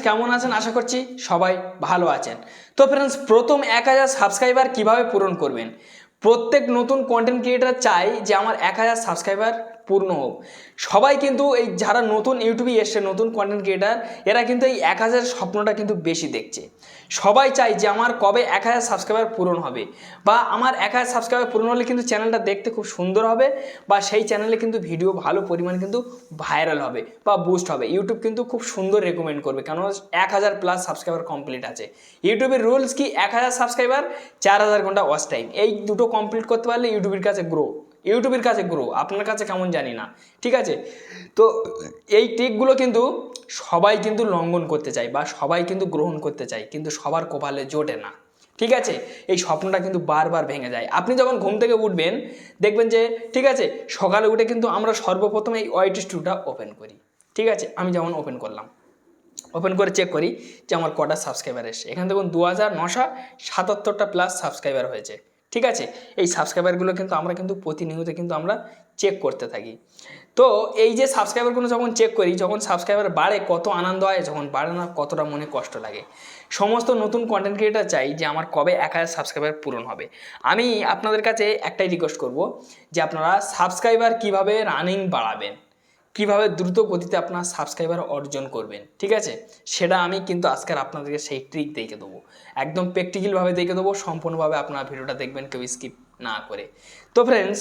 কেমন আছেন? আশা করছি সবাই ভালো আছেন। তো ফ্রেন্ডস প্রথম এক হাজার সাবস্ক্রাইবার কীভাবে পূরণ করবেন? প্রত্যেক নতুন কন্টেন্ট ক্রিয়েটার চাই যে আমার এক হাজার সাবস্ক্রাইবার পূর্ণ হোক। সবাই কিন্তু এই যারা নতুন ইউটিউবে এসছে, নতুন কন্টেন্ট ক্রিয়েটার এরা কিন্তু এই এক হাজার স্বপ্নটা কিন্তু বেশি দেখছে। সবাই চাই যে আমার কবে এক হাজার সাবস্ক্রাইবার পূরণ হবে বা আমার এক হাজার সাবস্ক্রাইবার পূরণ হলে কিন্তু চ্যানেলটা দেখতে খুব সুন্দর হবে বা সেই চ্যানেলে কিন্তু ভিডিও ভালো পরিমাণ কিন্তু ভাইরাল হবে বা বুস্ট হবে। ইউটিউব কিন্তু খুব সুন্দর রেকমেন্ড করবে কেন এক হাজার প্লাস সাবস্ক্রাইবার কমপ্লিট আছে। ইউটিউবের রুলস কি? এক হাজার সাবস্ক্রাইবার চার হাজার ঘণ্টা ওয়াচ টাইম এই দুটো কমপ্লিট করতে পারলে ইউটিউবের কাছে গ্রো ইউটিউবের কাছে গ্রো, আপনার কাছে কেমন জানি না, ঠিক আছে? তো এই ট্রিকগুলো কিন্তু সবাই কিন্তু লঙ্ঘন করতে চায় বা সবাই কিন্তু গ্রহণ করতে চায়, কিন্তু সবার কপালে জোটে না, ঠিক আছে? এই স্বপ্নটা কিন্তু বারবার ভেঙে যায়। আপনি যখন ঘুম থেকে উঠবেন, দেখবেন যে, ঠিক আছে, সকালে উঠে কিন্তু আমরা সর্বপ্রথম এই ওয়াইটি স্টুটা ওপেন করি, ঠিক আছে? আমি যেমন ওপেন করলাম। ওপেন করে চেক করি যে আমার কটা সাবস্ক্রাইবার এসে এখানে দেখুন দু হাজার নশো সাতাত্তরটা প্লাস সাবস্ক্রাইবার হয়েছে। ঠিক আছে? এই সাবস্ক্রাইবারগুলো কিন্তু আমরা কিন্তু প্রতিনিয়ত কিন্তু আমরা চেক করতে থাকি। তো এই যে সাবস্ক্রাইবারগুলো যখন চেক করি, যখন সাবস্ক্রাইবার বাড়ে, কত আনন্দ হয়, যখন বাড়ে না, কতটা মনে কষ্ট লাগে। সমস্ত নতুন কন্টেন্ট ক্রিয়েটার চাই যে আমার কবে এক হাজার সাবস্ক্রাইবার পূরণ হবে। আমি আপনাদের কাছে একটাই রিকোয়েস্ট করব যে আপনারা সাবস্ক্রাইবার কীভাবে রানিং বাড়াবেন? কীভাবে দ্রুত গতিতে আপনার সাবস্ক্রাইবার অর্জন করবেন, ঠিক আছে? সেটা আমি কিন্তু আজকের আপনাদেরকে সেই ট্রিক দেখে দেবো। একদম প্র্যাকটিক্যালভাবে দেখে দেবো, সম্পূর্ণভাবে আপনার ভিডিওটা দেখবেন কেউ স্কিপ না করে। তো ফ্রেন্ডস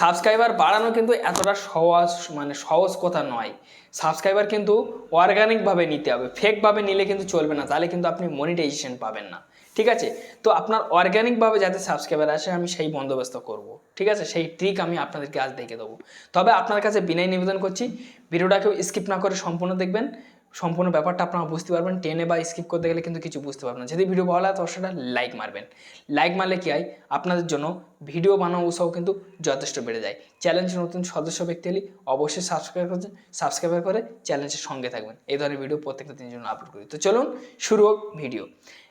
সাবস্ক্রাইবার বাড়ানো কিন্তু এতটা সহজ মানে সহজ কথা নয়। সাবস্ক্রাইবার কিন্তু অর্গানিকভাবে নিতে হবে ফেকভাবে নিলে কিন্তু চলবে না, তাহলে কিন্তু আপনি মনিটাইজেশন পাবেন না। ঠিক আছে? তো আপনার অর্গ্যানিকভাবে যাতে সাবস্ক্রাইবার আসে, আমি সেই বন্দোবস্ত করব। ঠিক আছে? সেই ট্রিক আমি আপনাদেরকে আজ দেখে দেবো। তবে আপনার কাছে বিনয় নিবেদন করছি ভিডিওটাকেও স্কিপ না করে সম্পূর্ণ দেখবেন। সম্পূর্ণ ব্যাপারটা আপনারা বুঝতে পারবেন। টেনে বা স্কিপ করতে গেলে কিন্তু কিছু বুঝতে পারবেন যদি ভিডিও ভালো লাগে, তো সেটা লাইক মারবেন। লাইক মারলে কি হয়? আপনাদের জন্য ভিডিও বানানো উৎসাহ কিন্তু যথেষ্ট বেড়ে যায়। চ্যালেঞ্জের নতুন সদস্য ব্যক্তি হলে অবশ্যই সাবস্ক্রাইব করছেন সাবস্ক্রাইব করে চ্যালেঞ্জের সঙ্গে থাকবেন। এই ধরনের ভিডিও প্রত্যেকটা দিনের জন্য আপলোড করি। তো চলুন, শুরু হোক ভিডিও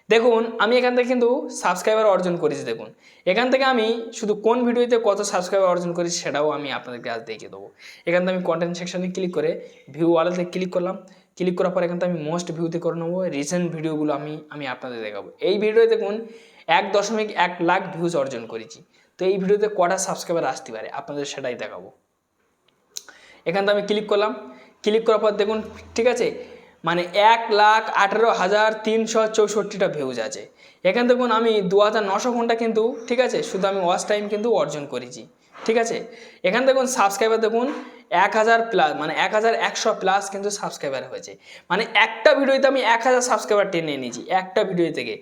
দেখুন, আমি এখান থেকে কিন্তু সাবস্ক্রাইবার অর্জন করেছি, দেখুন। এখান থেকে আমি শুধু কোন ভিডিওতে কত সাবস্ক্রাইবার অর্জন করেছি সেটাও আমি আপনাদেরকে আজ দেখিয়ে দেবো। এখান থেকে আমি কন্টেন্ট সেকশনে ক্লিক করে ভিউ ওয়ালাতে ক্লিক করলাম। ক্লিক করার পর এখান থেকে আমি মোস্ট ভিউতে করে নেব। রিসেন্ট ভিডিওগুলো আমি আমি আপনাদের দেখাবো। এই ভিডিওতে দেখুন, এক দশমিক এক লাখ ভিউজ অর্জন করেছি। তো এই ভিডিওতে কটা সাবস্ক্রাইবার আসতে পারে? আপনাদের সেটাই দেখাবো। এখান থেকে আমি ক্লিক করলাম। ক্লিক করার পর দেখুন, ঠিক আছে? মানে এক লাখ আঠেরো হাজার তিনশো চৌষট্টিটা ভিউজ আছে। এখান দেখুন আমি দু হাজার নশো ঘণ্টা কিন্তু, ঠিক আছে? শুধু আমি ওয়াচ টাইম কিন্তু অর্জন করেছি, ঠিক আছে? এখান দেখুন সাবস্ক্রাইবার দেখুন এক হাজার প্লাস মানে এক হাজার একশো প্লাস কিন্তু সাবস্ক্রাইবার হয়েছে। মানে একটা ভিডিওতে আমি এক হাজার সাবস্ক্রাইবার টেনে নিয়েছি একটা ভিডিও থেকে।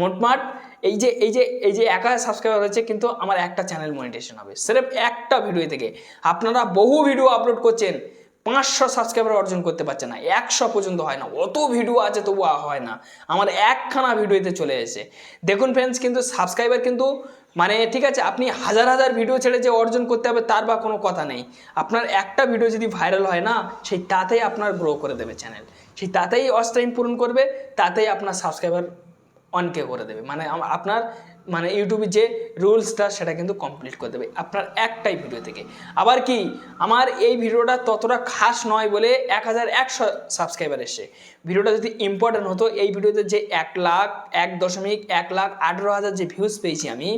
মোটমাট এই যে এই যে এই যে এক হাজার সাবস্ক্রাইবার হয়েছে কিন্তু আমার একটা চ্যানেল মনিটেশন হবে, সেরফ একটা ভিডিও থেকে। আপনারা বহু ভিডিও আপলোড করছেন পাঁচশো সাবস্ক্রাইবার অর্জন করতে পারছে না, একশো পর্যন্ত হয় না, অত ভিডিও আছে তবু হয় না। আমার একখানা ভিডিওতে চলে এসেছে। দেখুন ফ্রেন্ডস কিন্তু সাবস্ক্রাইবার কিন্তু মানে ঠিক আছে, আপনি হাজার হাজার ভিডিও ছেড়ে যে অর্জন করতে হবে তার বা কোনো কথা নেই। আপনার একটা ভিডিও যদি ভাইরাল হয় না, সেই তাতেই আপনার গ্রো করে দেবে চ্যানেল সেই তাতেই অস টাইম পূরণ করবে, তাতেই আপনার সাবস্ক্রাইবার অনকে করে দেবে। মানে আপনার মানে ইউটিউবে যে রুলসটা সেটা কিন্তু কমপ্লিট করে দেবে আপনার একটাই ভিডিও থেকে। আবার কি, আমার এই ভিডিওটা ততটা খাস নয় বলে এক হাজার একশো সাবস্ক্রাইবার এসে ভিডিওটা যদি ইম্পর্টেন্ট হতো, এই ভিডিওতে যে এক লাখ, এক দশমিক এক লাখ আঠেরো হাজার যে ভিউজ পেয়েছি আমি,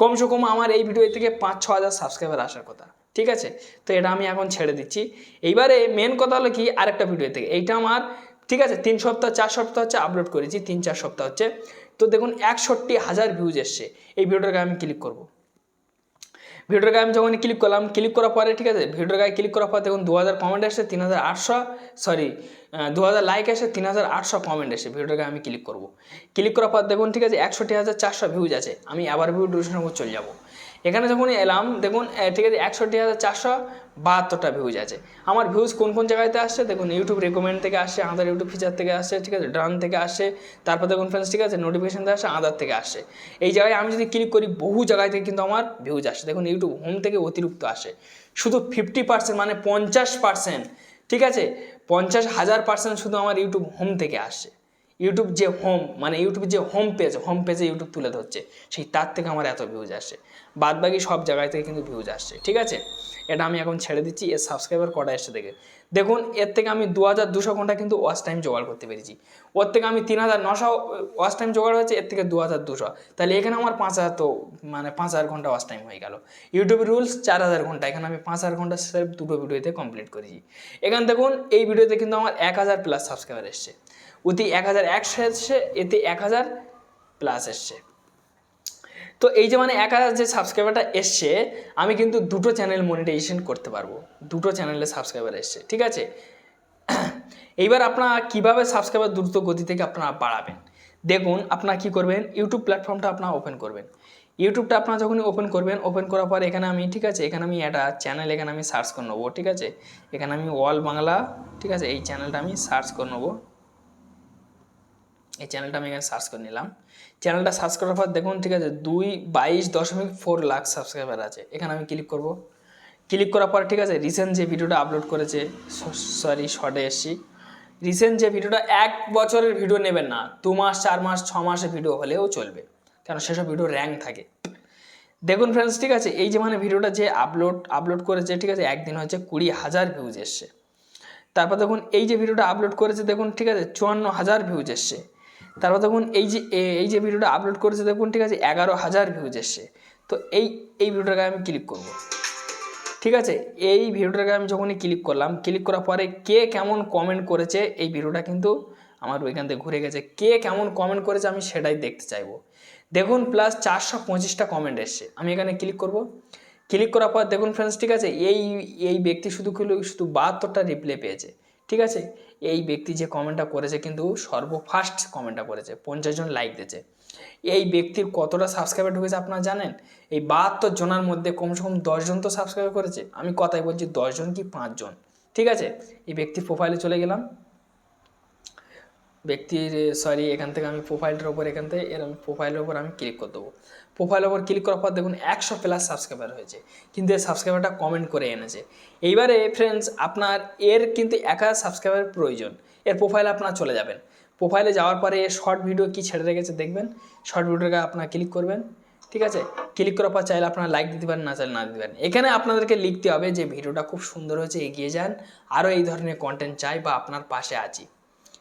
কমসে কম আমার এই ভিডিও থেকে পাঁচ ছ হাজার সাবস্ক্রাইবার আসার কথা, ঠিক আছে? তো এটা আমি এখন ছেড়ে দিচ্ছি। এইবারে মেন কথা হলো কি, আরেকটা ভিডিও থেকে এইটা আমার, ঠিক আছে, তিন সপ্তাহ, চার সপ্তাহ হচ্ছে আপলোড করেছি, তিন চার সপ্তাহ হচ্ছে। তো দেখুন একষট্টি হাজার ভিউজ এসছে। এই ভিডিওটার গায়ে আমি ক্লিক করব। ভিডিওর গায়ে আমি যখন ক্লিক করলাম ক্লিক করার পরে, ঠিক আছে? ভিডিওর গায়ে ক্লিক করার পর দেখুন দু হাজার কমেন্ট এসে তিন হাজার আটশো সরি দু হাজার লাইক এসে তিন হাজার আটশো কমেন্ট এসে ভিডিওর গায়ে আমি ক্লিক করব। ক্লিক করার পর দেখুন, ঠিক আছে, একষট্টি হাজার চারশো ভিউজ আছে। আমি আবার ভিউ ডিউরেশনের উপর চলে যাব। এখানে যখন এলাম, দেখুন ঠিক আছে, একষট্টি হাজার চারশো বাহাত্তরটা ভিউজ আছে। আমার ভিউজ কোন কোন জায়গাতে আসছে? দেখুন ইউটিউব রেকমেন্ড থেকে আসে আদার ইউটিউব ফিচার থেকে আসছে, ঠিক আছে ড্রান থেকে আসছে। তারপর দেখুন ফ্রেন্ডস ঠিক আছে নোটিফিকেশন থেকে আসে আদার থেকে আসছে। এই জায়গায় আমি যদি ক্লিক করি, বহু জায়গায় থেকে কিন্তু আমার ভিউজ আসে। দেখুন ইউটিউব হোম থেকে অতিরিক্ত আসে। শুধু ফিফটি পার্সেন্ট মানে পঞ্চাশ পার্সেন্ট ঠিক আছে? পঞ্চাশ হাজার পার্সেন্ট শুধু আমার ইউটিউব হোম থেকে আসছে ইউটিউব যে হোম মানে ইউটিউব যে হোম পেজ হোম পেজে ইউটিউব তুলে ধরছে, সেই তার থেকে আমার এত ভিউজ আসে। বাদ বাকি সব জায়গায় থেকে কিন্তু ভিউজ আসছে, ঠিক আছে? এটা আমি এখন ছেড়ে দিচ্ছি, এর সাবস্ক্রাইবার কটা এসছে দেখে। দেখুন, এর থেকে আমি দু হাজার দুশো ঘণ্টা কিন্তু ওয়াচ টাইম জোগাড় করতে পেরেছি। ওর থেকে আমি তিন হাজার নশো ওয়াচ টাইম জোগাড় হয়েছে, এর থেকে দু হাজার দুশো। তাহলে এখানে আমার পাঁচ হাজার তো মানে পাঁচ হাজার ঘণ্টা ওয়াচ টাইম হয়ে গেল। ইউটিউব রুলস চার হাজার ঘণ্টা, এখানে আমি পাঁচ হাজার ঘণ্টা সেলফ দুটো ভিডিওতে কমপ্লিট করেছি। এখানে দেখুন, এই ভিডিওতে কিন্তু আমার এক হাজার প্লাস সাবস্ক্রাইবার এসছে। ওতে এক হাজার একশো এসছে, এতে এক হাজার প্লাস এসছে। তো এই যে মানে এক হাজার যে সাবস্ক্রাইবারটা এসছে, আমি কিন্তু দুটো চ্যানেল মনিটাইজেশন করতে পারব। দুটো চ্যানেলে সাবস্ক্রাইবার এসছে, ঠিক আছে? এইবার আপনারা কীভাবে সাবস্ক্রাইবার দ্রুত গতি থেকে আপনারা বাড়াবেন? দেখুন, আপনারা কি করবেন? ইউটিউব প্ল্যাটফর্মটা আপনারা ওপেন করবেন। ইউটিউবটা আপনারা যখনই ওপেন করবেন ওপেন করার পর এখানে আমি, ঠিক আছে? এখানে আমি একটা চ্যানেল এখানে আমি সার্চ করে নেব, ঠিক আছে? এখানে আমি ওয়াল বাংলা, ঠিক আছে? এই চ্যানেলটা আমি সার্চ করে নেব। এই চ্যানেলটা আমি এখানে সার্চ করে নিলাম। চ্যানেলটা সার্চ করার পর দেখুন, ঠিক আছে, দুই বাইশ দশমিক ফোর লাখ সাবস্ক্রাইবার আছে। এখানে আমি ক্লিক করব। ক্লিক করার পর, ঠিক আছে রিসেন্ট যে ভিডিওটা আপলোড করেছে সরি শর্টে এসছি। রিসেন্ট যে ভিডিওটা এক বছরের ভিডিও নেবেন না, দু মাস, চার মাস, ছ মাসের ভিডিও হলেও চলবে, কেন সেসব ভিডিও র্যাঙ্ক থাকে। দেখুন ফ্রেন্ডস ঠিক আছে, এই যে মানে ভিডিওটা যে আপলোড আপলোড করেছে, ঠিক আছে, একদিন হচ্ছে কুড়ি হাজার ভিউজ এসছে। তারপর দেখুন, এই যে ভিডিওটা আপলোড করেছে, দেখুন, ঠিক আছে, চুয়ান্ন হাজার ভিউজ এসছে। তারপর দেখুন এই যে এই যে ভিডিওটা আপলোড করেছে, দেখুন, ঠিক আছে, এগারো হাজার ভিউজ এসছে। তো এই এই ভিডিওটাকে আমি ক্লিক করব। ঠিক আছে, এই ভিডিওটাকে আমি যখনই ক্লিক করলাম ক্লিক করার পরে কে কেমন কমেন্ট করেছে, এই ভিডিওটা কিন্তু আমার ওইখান থেকে ঘুরে গেছে। কে কেমন কমেন্ট করেছে, আমি সেটাই দেখতে চাইব। দেখুন প্লাস চারশো পঁচিশটা কমেন্ট এসছে। আমি এখানে ক্লিক করব। ক্লিক করার পর দেখুন ফ্রেন্ডস ঠিক আছে, এই এই ব্যক্তি শুধু শুধু বাহাত্তরটা রিপ্লাই পেয়েছে। ঠিক আছে? এই ব্যক্তি যে কমেন্টটা করেছে কিন্তু সর্বফার্স্ট কমেন্টটা করেছে, পঞ্চাশ জন লাইক দিয়েছে। এই ব্যক্তির কতটা সাবস্ক্রাইবার ঢুকেছে আপনারা জানেন? এই বাহাত্তর জনের মধ্যে কমসে কম দশজন তো সাবস্ক্রাইব করেছে। আমি কথাই বলছি দশজন কি পাঁচজন? ঠিক আছে? এই ব্যক্তির প্রোফাইলে চলে গেলাম। ব্যক্তির সরি এখান থেকে আমি প্রোফাইলটার ওপর এখান থেকে এরকম প্রোফাইলের ওপর আমি ক্লিক করে দেবো। প্রোফাইলের ওপর ক্লিক করার পর দেখুন একশো প্লাস সাবস্ক্রাইবার হয়েছে। কিন্তু এই সাবস্ক্রাইবারটা কমেন্ট করে এনেছে। এইবারে ফ্রেন্ডস আপনার এর কিন্তু একা সাবস্ক্রাইবার প্রয়োজন। এর প্রোফাইলে আপনার চলে যাবেন। প্রোফাইলে যাওয়ার পরে শর্ট ভিডিও কি ছেড়ে রেখেছে দেখবেন। শর্ট ভিডিওটাকে আপনার ক্লিক করবেন। ঠিক আছে? ক্লিক করার পর চাইলে আপনারা লাইক দিতে পারেন, না চাইলে না দিতে পারেন। এখানে আপনাদেরকে লিখতে হবে যে, ভিডিওটা খুব সুন্দর হয়েছে, এগিয়ে যান। আরও এই ধরনের কন্টেন্ট চাই বা আপনার পাশে আছি।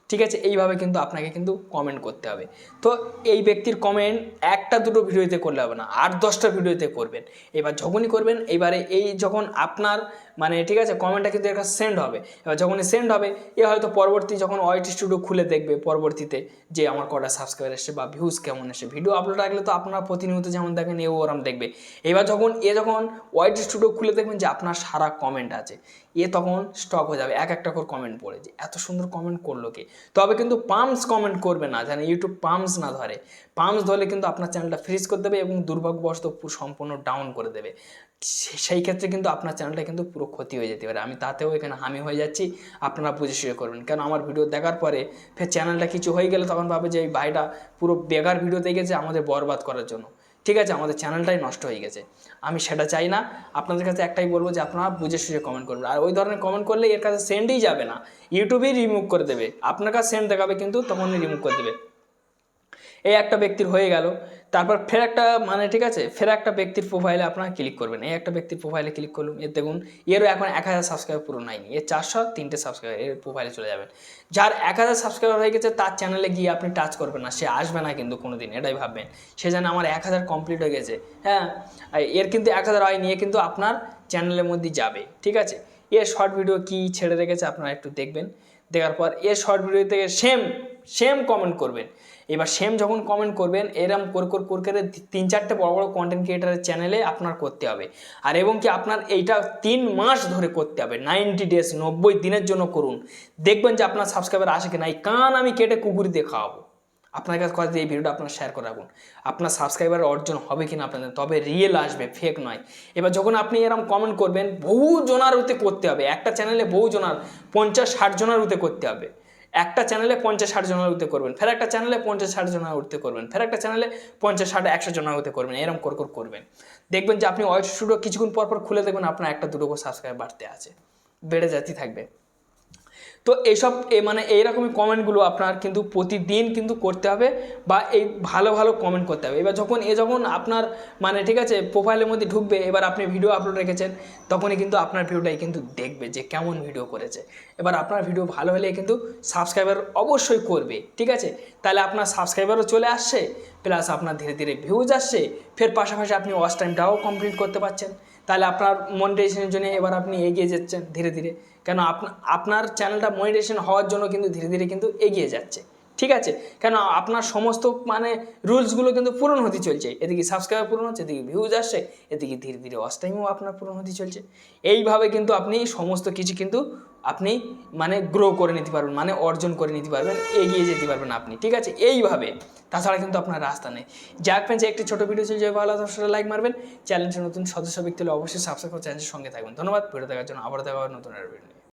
ঠিক আছে? এইভাবে কিন্তু আপনাকে কিন্তু কমেন্ট করতে হবে। তো এই ব্যক্তির কমেন্ট একটা দুটো ভিডিওতে করলে হবে না, আট দশটা ভিডিওতে করবেন। এবার যখনই করবেন, এবারে এই যখন আপনার মানে ঠিক আছে? কমেন্টটা কিন্তু একটা সেন্ড হবে। এবার যখনই সেন্ড হবে, এ হয়তো পরবর্তী যখন ওয়াইট স্টুডিও খুলে দেখবে পরবর্তীতে যে আমার কটা সাবস্ক্রাইবার এসছে বা ভিউজ কেমন এসে ভিডিও আপলোড রাখলে তো আপনারা প্রতিনিয়ত যেমন দেখেন, এও ওরম দেখবে। এবার যখন, এ যখন ওয়াইট স্টুডিও খুলে দেখবেন যে আপনার সারা কমেন্ট আছে। এ তখন স্টক হয়ে যাবে, এক একটা করে কমেন্ট পড়ে যে এত সুন্দর কমেন্ট করল কে? তবে কিন্তু পাম্পস কমেন্ট করবে না, যেন ইউটিউব পাম্পস না ধরে। পাম্পস ধরলে কিন্তু আপনার চ্যানেলটা ফ্রিজ করে দেবে এবং দুর্ভাগ্যবশত পুরো সম্পূর্ণ ডাউন করে দেবে। সেই ক্ষেত্রে কিন্তু আপনার চ্যানেলটা কিন্তু পুরো ক্ষতি হয়ে যেতে পারে। আমি তাতেও এখানে হামি হয়ে যাচ্ছি, আপনারা বুঝে শুয়ে করবেন। কারণ আমার ভিডিও দেখার পরে ফের চ্যানেলটা কিছু হয়ে গেলে তখন ভাবে যে এই ভাইটা পুরো বেকার ভিডিও দেখেছে আমাদের বরবাদ করার জন্য। ঠিক আছে, আমাদের চ্যানেলটাই নষ্ট হয়ে গেছে। আমি সেটা চাই না। আপনাদের কাছে একটাই বলব যে, আপনারা বুঝে সুঝে কমেন্ট করবেন। আর ওই ধরনের কমেন্ট করলে এর কাছে সেন্ডই যাবে না। ইউটিউবেই রিমুভ করে দেবে। আপনার কাছে সেন্ড দেখাবে কিন্তু তখনই রিমুভ করে দেবে। এই একটা ব্যক্তির হয়ে গেল। তারপর ফের একটা মানে ঠিক আছে, ফের একটা ব্যক্তির প্রোফাইলে আপনারা ক্লিক করবেন। এই একটা ব্যক্তির প্রোফাইলে ক্লিক করুন এর দেখুন, এরও এখন এক হাজার সাবস্ক্রাইবার পুরো নাইনি এর চারশো তিনটে সাবস্ক্রাইবার এর প্রোফাইলে চলে যাবেন। যার এক হাজার সাবস্ক্রাইবার হয়ে গেছে, তার চ্যানেলে গিয়ে আপনি টাচ করবেন না। সে আসবে না কিন্তু কোনো দিন এটাই ভাববেন। সে যেন আমার এক হাজার কমপ্লিট হয়ে গেছে। হ্যাঁ এর কিন্তু এক হাজার হয়নি, এ কিন্তু আপনার চ্যানেলের মধ্যে যাবে। ঠিক আছে? এর শর্ট ভিডিও কি ছেড়ে রেখেছে আপনারা একটু দেখবেন। দেখার পর এর শর্ট ভিডিও থেকে সেম সেম কমেন্ট করবেন। এবার সেম যখন কমেন্ট করবেন, এরম করে করে করে করে তিন চারটে বড় বড় কন্টেন্ট ক্রিয়েটারের চ্যানেলে আপনার করতে হবে। আর এবং কি আপনার এইটা তিন মাস ধরে করতে হবে। নাইনটি ডেজ নব্বই দিনের জন্য করুন। দেখবেন যে আপনার সাবস্ক্রাইবার আসে কিনা, এই কান আমি কেটে কুকুরি দিয়ে খাওয়াবো। আপনার কাছে কথা এই ভিডিওটা আপনার শেয়ার করে রাখুন। আপনার সাবস্ক্রাইবার অর্জন হবে কিনা আপনাদের, তবে রিয়েল আসবে ফেক নয়। এবার যখন আপনি এরকম কমেন্ট করবেন, বহু জনার করতে হবে। একটা চ্যানেলে বহু জনার, পঞ্চাশ, ষাট জনার করতে হবে। একটা চ্যানেলে পঞ্চাশ ষাট জনের উঠতে করবেন, ফের একটা চ্যানেলে পঞ্চাশ ষাট জনের উঠতে করবেন, ফের একটা চ্যানেলে পঞ্চাশ ষাট, একশো জনের উঠতে করবেন এরকম কর কর করবেন। দেখবেন যে আপনি ওয়েব স্টুডিও কিছুক্ষণ পর পর খুলে দেখবেন আপনার একটা দুটো করে সাবস্ক্রাইব বাড়তে আছে। বেড়ে যেতেই থাকবে। তো এইসব এ মানে এইরকমই কমেন্টগুলো আপনার কিন্তু প্রতিদিন কিন্তু করতে হবে বা এই ভালো ভালো কমেন্ট করতে হবে। এবার যখন, এ যখন আপনার মানে ঠিক আছে প্রোফাইলের মধ্যে ঢুকবে, এবার আপনি ভিডিও আপলোড রেখেছেন, তখনই কিন্তু আপনার ভিডিওটাই কিন্তু দেখবে যে কেমন ভিডিও করেছে। এবার আপনার ভিডিও ভালো হলে কিন্তু সাবস্ক্রাইবার অবশ্যই করবে, ঠিক আছে? তাহলে আপনার সাবস্ক্রাইবারও চলে আসছে প্লাস আপনার ধীরে ধীরে ভিউজ আসছে, ফের পাশাপাশি আপনি ওয়াচ টাইমটাও কমপ্লিট করতে পারছেন। তাহলে আপনার মনিটাইজেশনের জন্য এবার আপনি এগিয়ে যাচ্ছেন ধীরে ধীরে। কেন আপনা- আপনার চ্যানেলটা মনিটাইজেশন হওয়ার জন্য কিন্তু ধীরে ধীরে কিন্তু এগিয়ে যাচ্ছে। ঠিক আছে? কেন আপনার সমস্ত মানে রুলসগুলো কিন্তু পূরণ হতে চলছে। এদিকে সাবস্ক্রাইবার পূরণ হচ্ছে, এদিকে ভিউজ আসছে, এদিকে ধীরে ধীরে ওয়াচ টাইমও আপনার পূরণ হতে চলছে। এইভাবে কিন্তু আপনি সমস্ত কিছু কিন্তু আপনি মানে গ্রো করে নিতে পারবেন মানে অর্জন করে নিতে পারবেন, এগিয়ে যেতে পারবেন আপনি। ঠিক আছে? এইভাবে। তাছাড়া কিন্তু আপনার রাস্তা নেই। যাক ফ্রেন্ডস, একটি ছোটো ভিডিও ছিল যে ভালো সেটা লাইক মারবেন। চ্যানেলটি নতুন সদস্য, ব্যক্তি হলে অবশ্যই সাবস্ক্রাইব করে চ্যানেলের সঙ্গে থাকবেন। ধন্যবাদ, ভিডিও দেখার জন্য আবার দেখা হবে নতুন একটা ভিডিও।